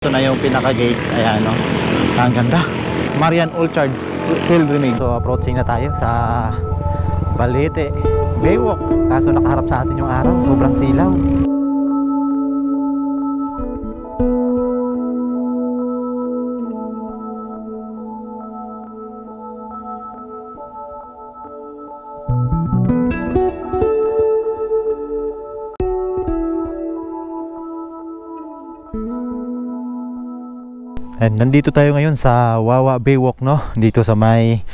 Ito na yung pinaka-gate. Ayan, no? Ang ganda. Marian Orchard Pilgrimage. So, approaching na tayo sa Balete. Baywalk. Kaso nakaharap sa atin yung araw. Sobrang silaw. And nandito tayo ngayon sa Wawa Baywalk no, dito sa may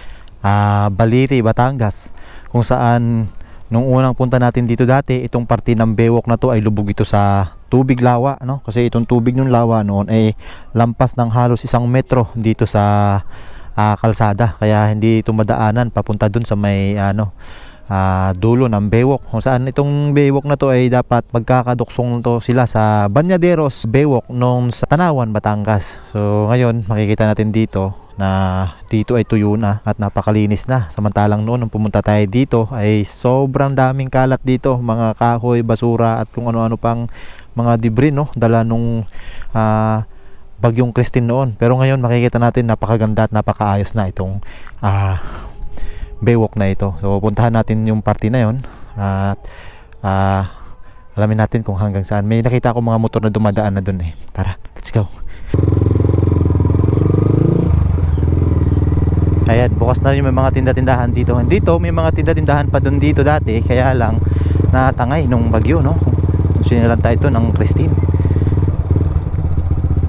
ah, Balete, Batangas. Kung saan nung unang punta natin dito dati, itong parte ng Baywalk na to ay lubog ito sa tubig lawa no. Kasi itong tubig ng lawa noon ay lampas ng halos isang metro dito sa ah, kalsada. Kaya hindi ito madaanan papunta dun sa may ano ah, dulo ng Baywalk kung saan itong Baywalk na to ay dapat magkakaduksong to sila sa Banyaderos Baywalk nung sa Tanawan, Batangas. So ngayon makikita natin dito na dito ay tuyo na at napakalinis na. Samantalang noon nung pumunta tayo dito ay sobrang daming kalat dito. Mga kahoy, basura at kung ano-ano pang mga debris no? Dala nung ah, bagyong Christine noon. Pero ngayon makikita natin napakaganda at napakaayos na itong ah, Baywalk na ito. So puntahan natin yung party na yon at ah, alamin natin kung hanggang saan. May nakita ako mga motor na dumadaan na doon eh. Tara, let's go. Ayan, bukas na rin may mga tinda-tindahan dito. Dito may mga tinda-tindahan pa doon dito dati, kaya lang natangay nung bagyo, no? Sinilan tayo ito ng Christine.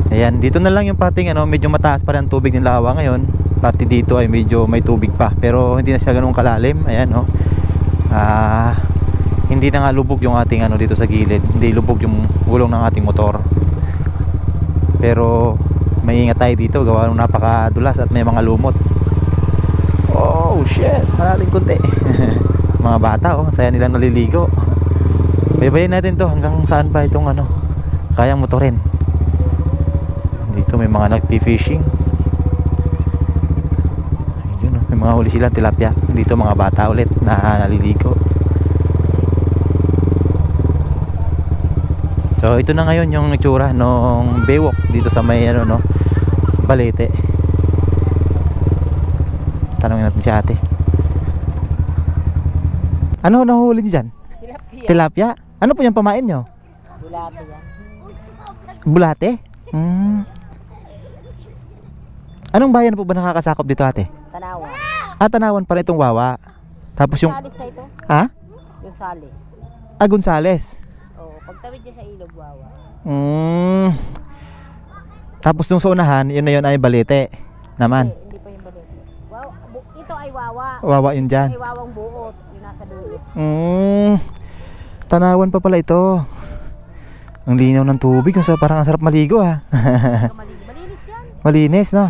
Ayan, dito na lang yung pating ano, medyo mataas pa rin ang tubig ng lawa ngayon. Pati dito ay medyo may tubig pa, pero hindi na siya ganun kalalim. Ayan, no. Ah, hindi na nga lubog yung ating ano dito sa gilid. Hindi lubog yung gulong ng ating motor. Pero maingat tayo dito gawa ng napakadulas at may mga lumot. Oh, shit. Malalim kunti. mga bata, oh. Saya nilang naliligo. Baybayin natin to hanggang saan pa itong ano, kayang motorin. Dito may mga nagpi-fishing. Ayun, oh, may mga huli silang tilapia. Dito mga bata ulit na naliligo. So ito na ngayon yung itsura nung Baywalk dito sa may ano no, Balete. Tanungin natin si ate. Ano nahuli niyo dyan? Tilapia. Tilapia? Ano po yung pamain nyo? Bulate yan. Bulate? Hmm. Anong bayan po ba nakakasakop dito ate? Ah, Tanawan pala itong Wawa. Tapos yung, Salis na ito. ha? Yung salis. Ah, Gonzales. Oo. Pagtawid niya sa ilog, wawa. Hmm. Tapos nung sa unahan, yun na yun ay Balete. Naman. Hindi, hindi pa yung balete. Wow, bu- ito ay wawa. Wawa yun dyan. Ay wawang buot. Yung nasa dulo. Hmm. Tanawan pa pala ito. Ang linaw ng tubig. Yung sa parang ang sarap maligo ah. Malinis, malinis yan. Malinis, no?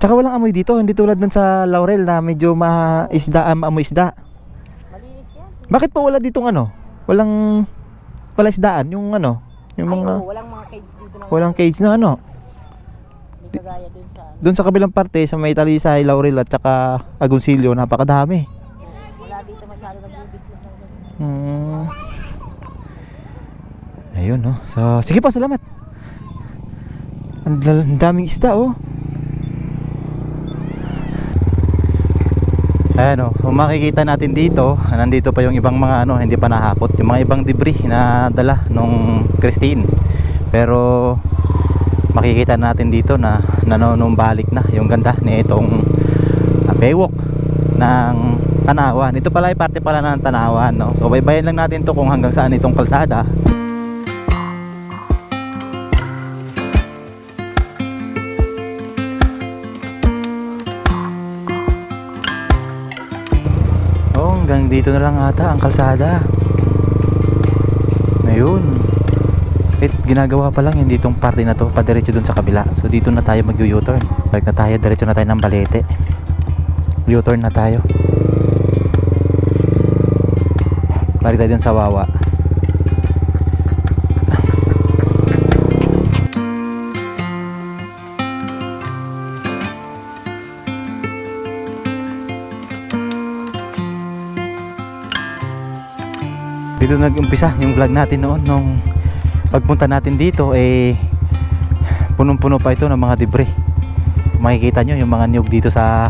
Tsaka walang amoy dito. Hindi tulad dun sa Laurel na medyo ma-isda, am amoy isda. Malinis yan. Bakit pa wala ditong ano? Walang wala isdaan yung ano, yung Ay, mga oo, walang mga cage dito. Na walang cage na ano. Hindi kagaya dun sa ano. Doon sa kabilang parte sa may Talisay, Laurel at saka Agoncillo, napakadami. Wala dito masyado nag-business ng ganun. Hmm. Ayun, no. So, sige po, salamat. Ang daming isda, oh. Ayan, oh. Kung makikita natin dito, nandito pa yung ibang mga ano, hindi pa nahakot. Yung mga ibang debris na dala nung Christine. Pero, makikita natin dito na nanonumbalik na yung ganda ni itong uh, baywalk ng Tanawan. Ito pala ay parte pala ng Tanawan, no? So baybayin lang natin to kung hanggang saan itong kalsada. Hanggang dito na lang ata ang kalsada. Ayun. Wait, ginagawa pa lang hindi itong parte na to, padiretso dun sa kabila. So dito na tayo mag-U-turn. Balik na tayo, diretso na tayo ng Balete. U-turn na tayo. Balik tayo dun sa Wawa. Dito nag-umpisa yung vlog natin noon nung pagpunta natin dito eh punong-puno pa ito ng mga debris. Makikita nyo yung mga niyog dito sa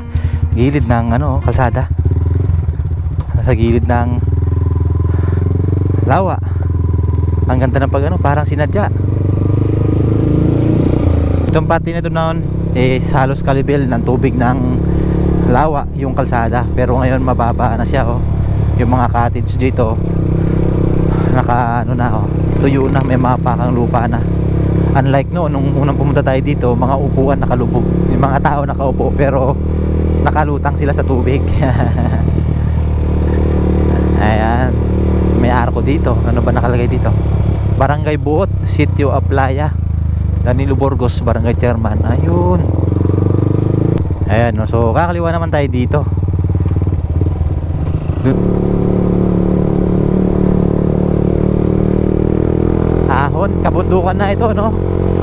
gilid ng ano, kalsada. Sa gilid ng lawa. Ang ganda ng pag ano, parang sinadya. Itong parte na ito noon is halos kalibel ng tubig ng lawa yung kalsada. Pero ngayon mababa na siya oh. Yung mga cottage dito naka ano na oh, tuyo na may mapakang lupa na. Unlike no nung unang pumunta tayo dito, mga upuan nakalubog. Yung mga tao nakaupo pero nakalutang sila sa tubig. Ayan. May arko dito. Ano ba nakalagay dito? Barangay Buot, Sitio Aplaya. Danilo Burgos, Barangay Chairman. Ayun. Ayan, no? so kakaliwa naman tayo dito. Ahon, kabundukan na ito, no?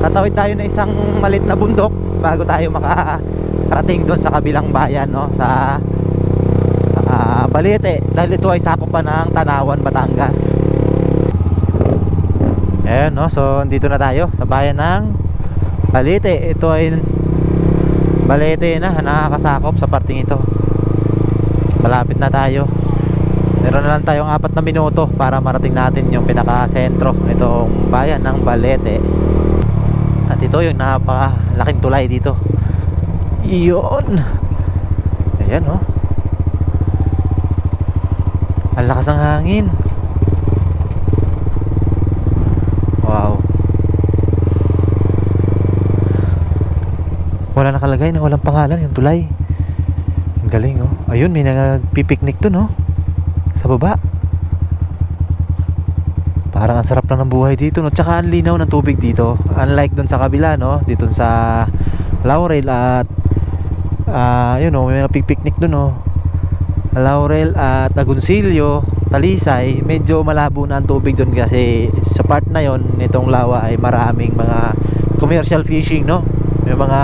Tatawid tayo na isang malit na bundok bago tayo makarating doon sa kabilang bayan, no? Sa ah, Balete. Dahil ito ay sakop pa ng Tanawan, Batangas. Ayan, no? So, dito na tayo sa bayan ng Balete. Ito ay Balete na, nakakasakop sa parting ito. Malapit na tayo. Meron na lang tayong apat na minuto para marating natin yung pinaka-sentro nitong bayan ng Balete. At ito yung napakalaking tulay dito. Iyon. Ayan, oh. Ang lakas ng hangin. Wow. Wala nakalagay na walang pangalan yung tulay. Ang galing oh. Ayun, may nagpipiknik dun oh. Sa baba. Parang ang sarap lang ng buhay dito no. Tsaka ang linaw ng tubig dito. Unlike dun sa kabila no. Dito sa Laurel at ah yun oh, may nagpipiknik dun oh. Laurel at Agoncillo, Talisay, medyo malabo na ang tubig doon kasi sa part na yon nitong lawa ay maraming mga commercial fishing, no? May mga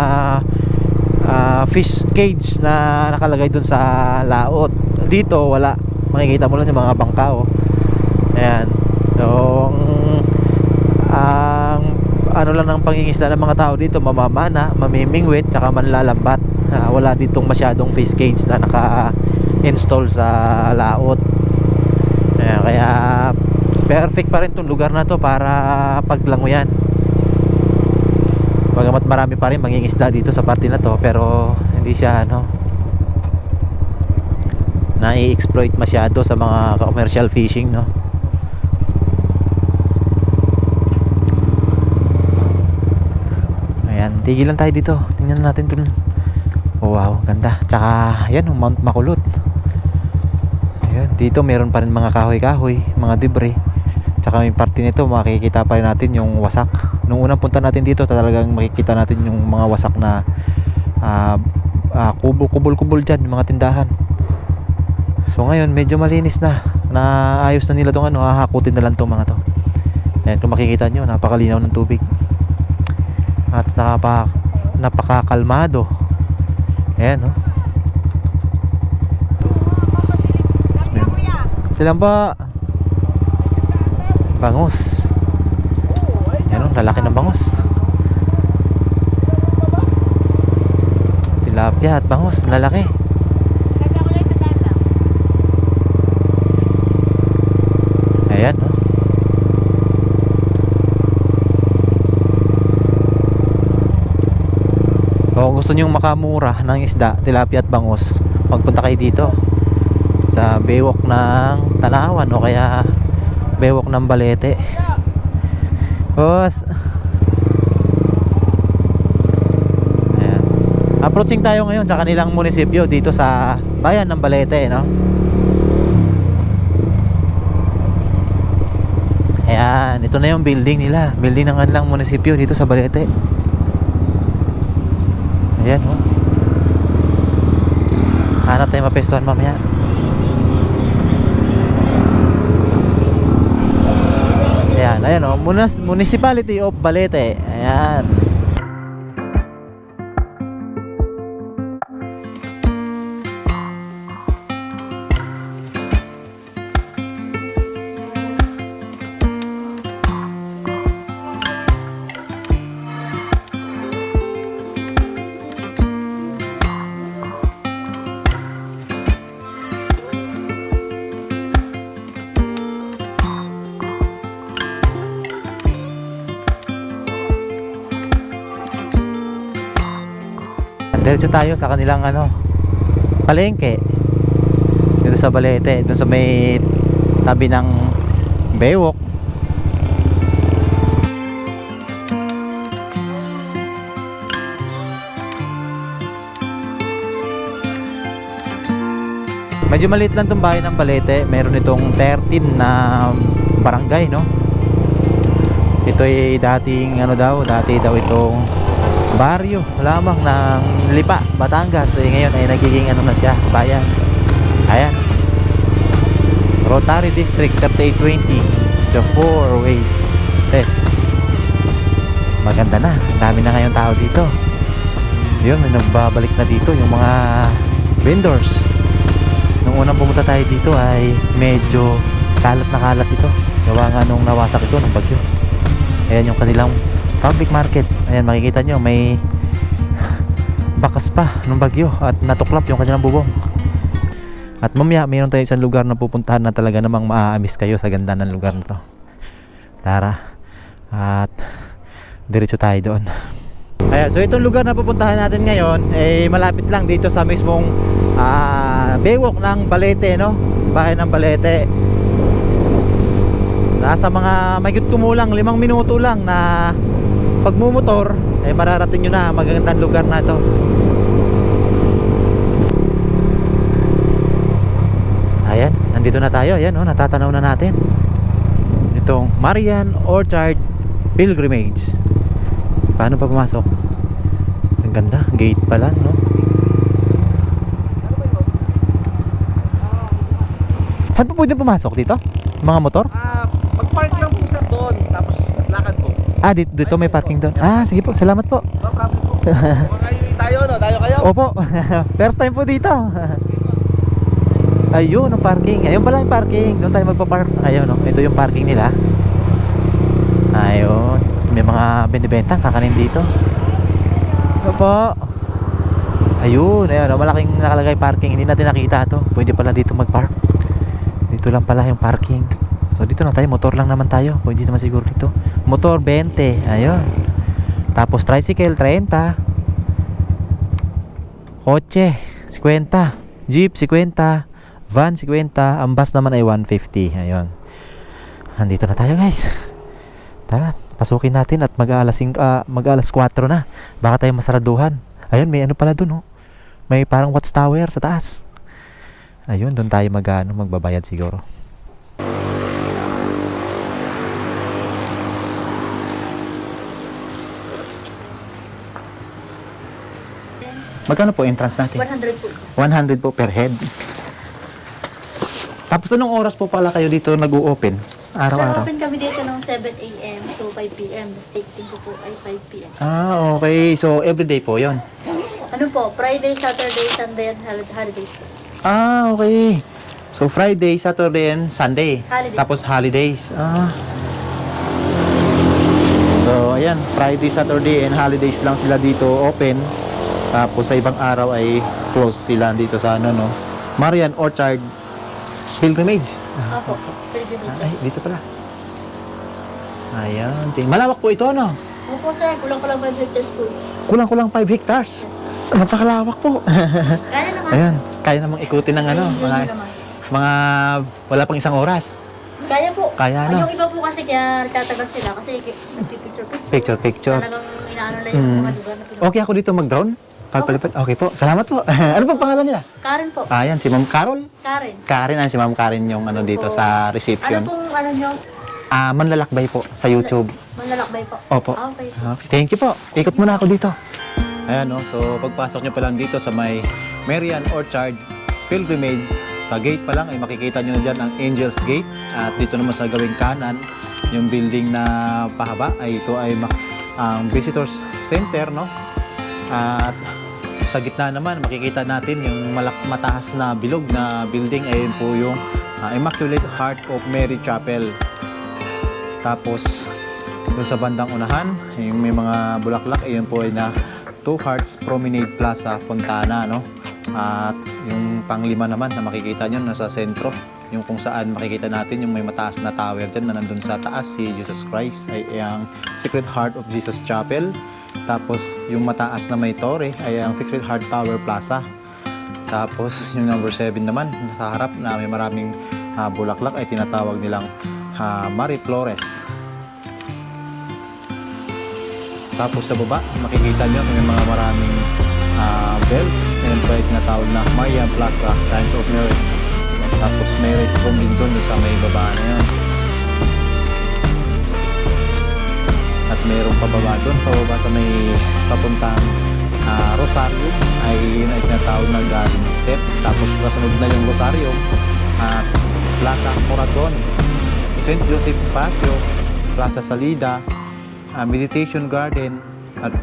ah, fish cage na nakalagay doon sa laot. Dito wala. Makikita mo lang yung mga bangka, oh. Ayan. So, ang ang ano lang ng pangingisda ng mga tao dito, mamamana, mamimingwit, tsaka manlalambat. Ah, wala ditong masyadong fish cage na naka install sa laot. Ayan, kaya perfect pa rin tong lugar na to para paglanguyan. Bagamat marami pa rin mangingisda dito sa parte na to pero hindi siya ano na-exploit masyado sa mga commercial fishing no ayan tigilan tayo dito tingnan natin dun wow ganda tsaka yan yung Mount Makulot Ayan, dito meron pa rin mga kahoy-kahoy, mga debris. Tsaka may parte nito makikita pa rin natin yung wasak. Nung unang punta natin dito, talagang makikita natin yung mga wasak na ah, ah, kubol-kubol-kubol dyan, yung mga tindahan. So ngayon, medyo malinis na. Naayos na nila tong ano, hahakutin na lang tong mga to. Ayan, kung makikita nyo, napakalinaw ng tubig. At napaka, napakakalmado. Ayan, no? Silang ba? Bangus. Yan o, lalaki ng bangus. Tilapia at bangus, lalaki. Ayan o. Kung gusto nyong makamura ng isda, tilapia at bangus, magpunta kayo dito sa bewok ng Tanawan o kaya bewok ng Balete. Boss. Ayan. Approaching tayo ngayon sa kanilang munisipyo dito sa bayan ng Balete, no? Ayan, ito na yung building nila. Building ng kanilang munisipyo dito sa Balete. Ayan, oh. Hanap tayo mapestuhan mamaya. Ayan, ayan o. Munas, Municipality of Balete. Ayan. Diretso tayo sa kanilang ano, palengke. Dito sa Balete, dun sa may tabi ng Bewok. Medyo maliit lang tong bahay ng Balete. Meron itong 13 na barangay, no? Ito ay dating ano daw, dati daw itong baryo lamang ng Lipa, Batangas. Eh, ngayon ay nagiging ano na siya, bayan. Ayan. Rotary District 3820 The four-way test Maganda na Ang dami na ngayon tao dito Yun, may nagbabalik na dito Yung mga vendors Nung unang pumunta tayo dito ay Medyo kalat na kalat ito Gawa nga nung nawasak ito ng bagyo Ayan yung kanilang public market Ayan makikita nyo may Bakas pa ng bagyo At natuklap yung kanilang bubong at mamaya mayroon tayo isang lugar na pupuntahan na talaga namang maaamis kayo sa ganda ng lugar na to. Tara. At diretso tayo doon. Ayan, so itong lugar na pupuntahan natin ngayon eh malapit lang dito sa mismong ah, Bewok ng Balete, no? Bahay ng Balete. Nasa mga mayigit kumulang limang minuto lang na pagmumotor eh mararating nyo na magagandang lugar na ito. Ayan, nandito na tayo. Ayan, oh, natatanaw na natin. Itong Marian Orchard Pilgrimage. Paano pa pumasok? Ang ganda, gate pa lang, no? Saan po pwede pumasok dito? Mga motor? Ah, dito, dito may parking doon. Ah, sige po, salamat po. No problem po. Mga tayo, no? Tayo kayo. Opo, first time po dito. Ayun, ang parking. Ayun pala yung parking. Doon tayo magpa-park. Ayun, no? ito yung parking nila. Ayun. May mga binibenta kakanin dito. Opo. Ayun, ayun. no? Malaking nakalagay parking. Hindi natin nakita to. Pwede pala dito mag-park. Dito lang pala yung parking. So dito na tayo. Motor lang naman tayo. Pwede naman siguro dito. Motor 20. Ayun. Tapos tricycle 30. Kotse, 50. Jeep, 50. Van, 50. Ang bus naman ay 150. Ayun. Andito na tayo guys. Tara, pasukin natin at mag-alas, uh, mag-alas 4 na. Baka tayo masaraduhan. Ayun, may ano pala dun oh. May parang watchtower sa taas. Ayun, doon tayo mag, ano, magbabayad siguro. Magkano po entrance natin? 100 po. sir. 100 po per head. Tapos anong oras po pala kayo dito nag-o-open? Sir, Araw-araw? open kami dito ng 7 a.m. to 5 p.m. The staking ko po ay 5 p.m. Ah, okay. So, everyday po yon. Ano po, Friday, Saturday, Sunday, and hol- holidays po. Ah, okay. So, Friday, Saturday, and Sunday. Holidays. Tapos holidays. Ah. So, ayan. Friday, Saturday, and holidays lang sila dito open. Tapos sa ibang araw ay close sila dito sa ano, no? Marian Orchard Pilgrimage. Opo, pilgrimage Ay, dito pala. Ayan. Malawak po ito, no? Opo sir, kulang ko lang 5 hectares po. Kulang-kulang 5 hectares. Yes, po. Napakalawak po. Kaya naman. Ayan. Kaya namang ikutin ng ano, mga, mga wala pang isang oras. Kaya po. Kaya, Ay, no? yung iba po kasi kaya tatagal sila kasi nagpipicture-picture. Picture, picture. Talagang inaano na yung Mm. mga lugar na. Okay ako dito mag-drone? Palpalipad? Okay po. Salamat po. ano po pangalan nila? Karen po. Ayan, si Ma'am Carol. Karen. Karen, ah, si Ma'am Karen yung ano dito Opo. sa Ano reception. pong ano nyo? Ah, manlalakbay po sa YouTube. Manlalakbay po. Opo. Ah, Okay. Okay, thank you po. Ikot muna ako dito. Ayan no, so pagpasok nyo pa lang dito sa may Marian Orchard Pilgrimage, sa gate pa lang ay makikita nyo dyan ang Angel's Gate. At dito naman sa gawing kanan, yung building na pahaba ay ito ay ang Visitors Center, no? At sa gitna naman, makikita natin yung malak mataas na bilog na building. Ayun po yung ah, Immaculate Heart of Mary Chapel. Tapos, doon sa bandang unahan, yung may mga bulaklak, ayun po ay na Two Hearts Promenade Plaza, Fontana, no? At yung panglima naman na makikita nyo nasa sentro, yung kung saan makikita natin yung may mataas na tower dyan na nandun sa taas si Jesus Christ ay ang Sacred Heart of Jesus Chapel. Tapos yung mataas na may torre ay ang Secret Heart Tower Plaza. Tapos yung number 7 naman sa harap na may maraming ah, bulaklak ay tinatawag nilang uh, Mariflores. Tapos sa baba, makikita nyo may mga maraming ah, bells. Ayan pa yung tinatawag na Maria Plaza, Times of Mary. Tapos may restroom din doon sa may baba na yun. At mayroong pababa doon, pababa sa may papuntang ah, Rosario ay tinatawag na garden steps. Tapos kasunod na yung Rosario at Plaza Corazon, St. Joseph Patio, Plaza Salida, ah, Meditation Garden at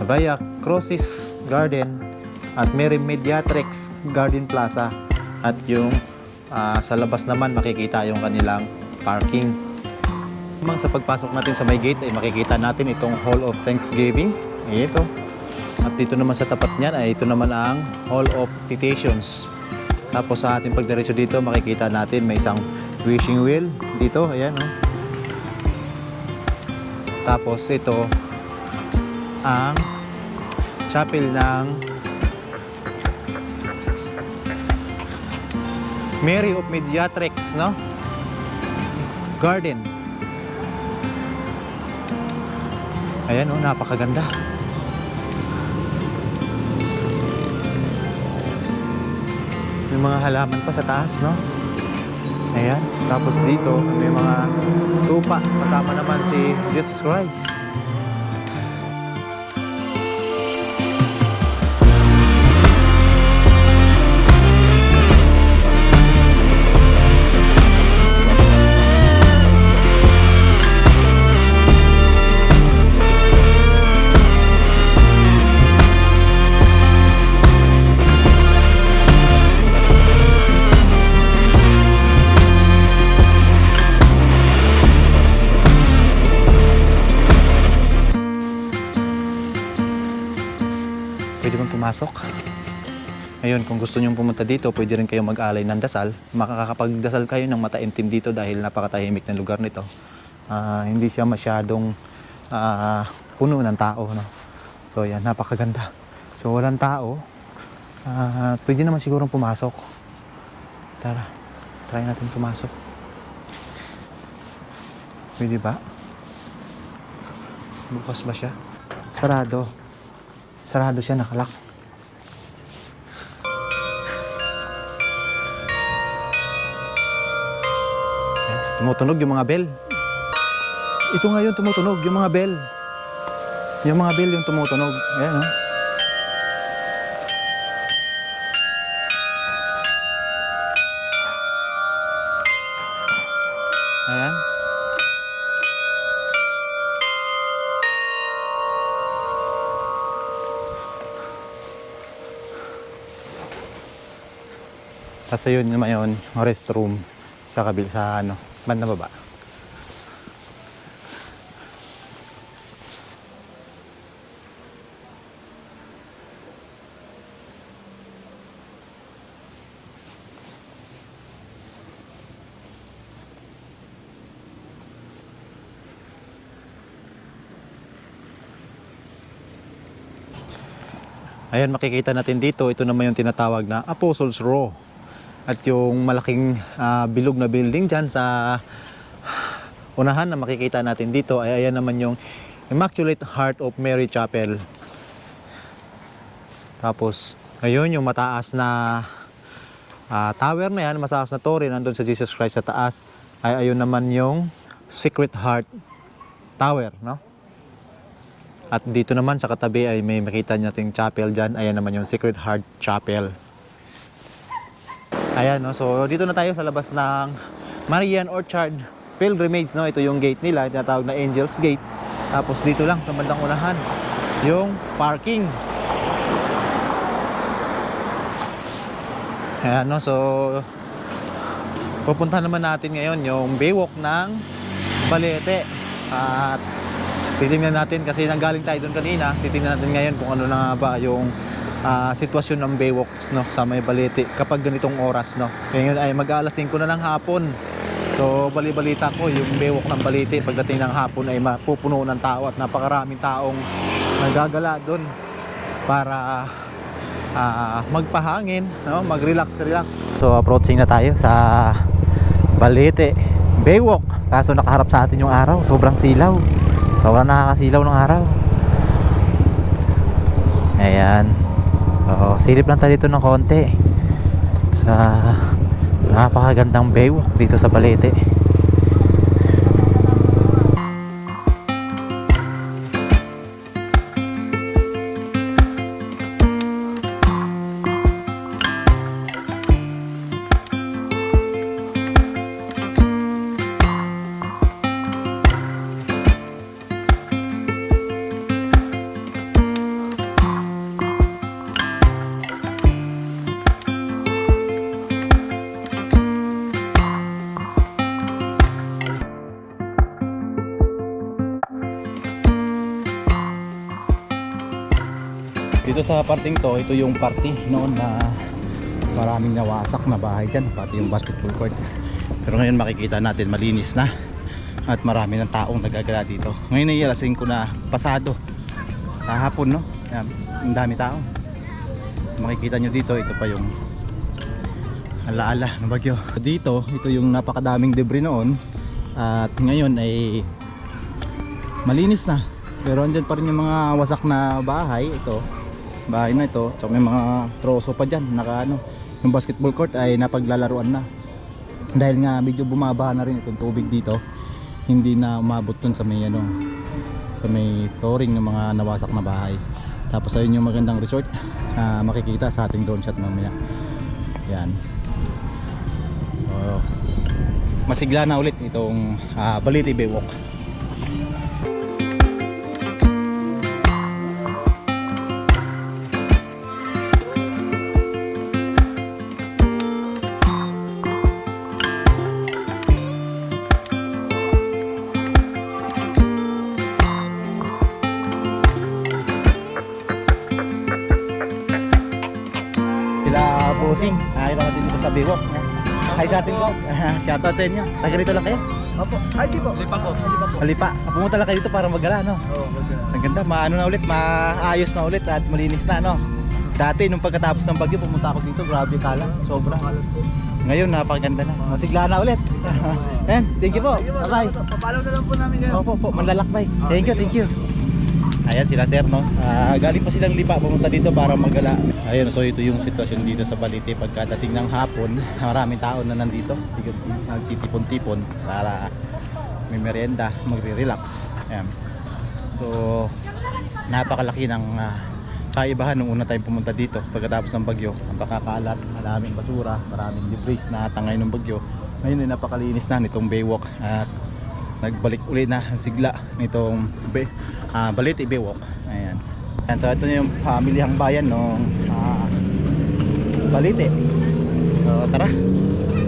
Via Crucis Garden at Mary Mediatrix Garden Plaza at yung ah, sa labas naman makikita yung kanilang parking. Lamang sa pagpasok natin sa may gate ay makikita natin itong Hall of Thanksgiving. Ito. At dito naman sa tapat niyan ay ito naman ang Hall of Petitions. Tapos sa ating pagdiretso dito makikita natin may isang wishing wheel dito. Ayan oh. Tapos ito ang chapel ng Mary of Mediatrix, no? Garden. Ayan oh, napakaganda. May mga halaman pa sa taas, no? Ayan. Tapos dito, may mga tupa. Kasama naman si Jesus Christ. Pumasok? Ngayon, kung gusto nyong pumunta dito, pwede rin kayong mag-alay ng dasal. Makakapagdasal kayo ng mataimtim dito dahil napakatahimik ng lugar nito. Ah, hindi siya masyadong ah, puno ng tao. No? So, yan, napakaganda. So, walang tao. Ah, pwede naman sigurong pumasok. Tara, try natin pumasok. Pwede ba? Bukas ba siya? Sarado. Sarado siya, nakalak. Tumutunog yung mga bell. Ito ngayon tumutunog, yung mga bell. Yung mga bell yung tumutunog. Ayan, oh. Ayan. Tapos yun naman yun, restroom sa kabil sa ano, banda baba. Ayan, makikita natin dito, ito naman yung tinatawag na Apostles Row. At yung malaking ah, bilog na building dyan sa unahan na makikita natin dito ay ayan naman yung Immaculate Heart of Mary Chapel. Tapos, ngayon yung mataas na ah, tower na yan, mataas na torre nandun sa Jesus Christ sa taas, ay ayun naman yung Secret Heart Tower, no? At dito naman sa katabi ay may makita nating chapel dyan. Ayan naman yung Secret Heart Chapel. Ayan, no? So, dito na tayo sa labas ng Marian Orchard Pilgrimage, no? Ito yung gate nila, tinatawag na Angel's Gate. Tapos dito lang sa bandang unahan, yung parking. Ayan, no? So, pupunta naman natin ngayon yung Baywalk ng Balete. At titingnan natin kasi nanggaling tayo doon kanina. Titingnan natin ngayon kung ano na ba yung ah, sitwasyon ng Baywalk no, sa may Balete kapag ganitong oras. No. Ngayon ay mag-aalas 5 na ng hapon. So bali-balita ko yung Baywalk ng Balete pagdating ng hapon ay mapupuno ng tao at napakaraming taong nagagala doon para ah, magpahangin, no? mag-relax relax. So approaching na tayo sa Balete Baywalk. Kaso nakaharap sa atin yung araw, sobrang silaw. Sobrang nakakasilaw ng araw. Ayan. Oo, silip lang tayo dito ng konti. Sa napakagandang baywalk dito sa Balete. Sa parting to, ito yung party noon na maraming nawasak na bahay dyan, pati yung basketball court. Pero ngayon makikita natin malinis na at marami ng taong nagagala dito. Ngayon ay alas 5 na pasado. Kahapon no, ang dami tao. Makikita nyo dito, ito pa yung alaala ng bagyo. Dito, ito yung napakadaming debris noon at ngayon ay malinis na. Pero andyan pa rin yung mga wasak na bahay, ito bahay na ito. So may mga troso pa dyan. Naka ano yung basketball court ay napaglalaruan na. Dahil nga medyo bumaba na rin itong tubig dito. Hindi na umabot dun sa may ano sa may flooring ng mga nawasak na bahay. Tapos ayun yung magandang resort na makikita sa ating drone shot mamaya. Yan. So, masigla na ulit itong uh, Baliti Baywalk. sila Baywalk hi sa atin po shoutout sa inyo taga rito lang kayo Opo. Ay, di po. Lipa ko. Halipa, pumunta lang kayo dito para magala, no? Oo, maganda. Ang ganda, maano na ulit, maayos na ulit at malinis na, no? Dati, nung pagkatapos ng bagyo, pumunta ako dito, grabe kala, sobra. Ngayon, napakaganda na. Masigla na ulit. Ayan, thank you po. Bye-bye. Papalaw na lang po namin kayo. Opo po, manlalakbay. Thank you, thank you. Ayan sila sir, no? Ah, galing pa silang lipa, pumunta dito para magala. Ayun, so ito yung sitwasyon dito sa Balite pagkadating ng hapon. Maraming tao na nandito. Nagtitipon-tipon para may merienda, magre-relax. Ayan. So, napakalaki ng ah, kaibahan nung una tayong pumunta dito pagkatapos ng bagyo. Ang pakakalat, maraming basura, maraming debris na tangay ng bagyo. Ngayon ay napakalinis na nitong baywalk at nagbalik uli na ang sigla nitong be, ah, Balete Baywalk. Ayan. Ayan. So ito yung pamilyang bayan ng ah, Balete. So tara.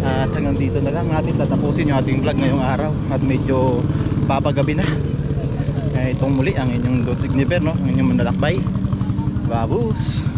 At hanggang dito na lang natin tatapusin yung ating vlog ngayong araw at medyo papagabi na. Eh, itong muli ang inyong Lord Signifer, no? ang inyong manlalakbay. Babus!